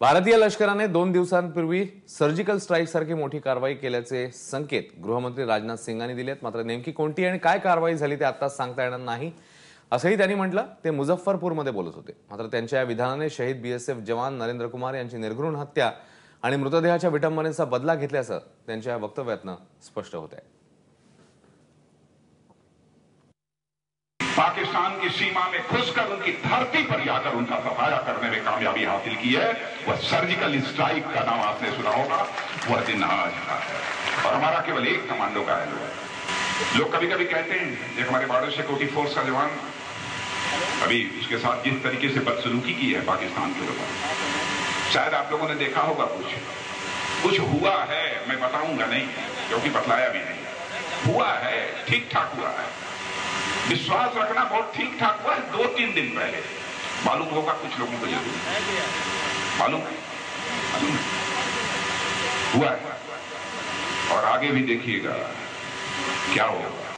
भारतीय लष्कराने दोन दिवसांपूर्वी सर्जिकल स्ट्राईक सारखी मोठी कारवाई केल्याचे संकेत गृहमंत्री राजनाथ सिंगांनी दिलेत. मात्र नेमकी कोणती आणि काय कारवाई झाली ते आताच सांगता येणार नाही. असंही त्यांनी म्हटलं ते मुझफ्फरपूरमध्ये बोलत होते. मात्र त्यांच्या या विधानाने शहीद बीएसएफ जवान नरेंद्र कुमार यांची निर्घृण हत्या आणि मृतदेहाच्या विटंबनेचा बदला घेतल्याचं त्यांच्या या वक्तव्यातनं स्पष्ट होत आहे. पाकिस्तान की सीमा में घुसकर उनकी धरती पर जाकर उनका सफाया करने में कामयाबी हासिल की है। वह सर्जिकल स्ट्राइक का नाम आपने सुना होगा। वह दिन आज का है। और हमारा केवल एक कमांडो का है लोग। कभी कभी कहते हैं एक हमारे बॉर्डर सिक्योरिटी फोर्स का जवान। अभी उसके साथ जिस तरीके से बदसलूकी की है पाकिस्तान के लोगों ने। शायद आप लोगों ने देखा होगा कुछ। कुछ हुआ है, मैं बताऊँगा नहीं, क्योंकि बतलाया भी नहीं। हुआ है ठीक ठाक हुआ है। विश्वास रखना बहुत ठीक ठाक हुआ है दो तीन दिन पहले। मालूम होगा कुछ लोगों को ज़रूर। मालूम है? मालूम है? हुआ है। और आगे भी देखिएगा, क्या होगा।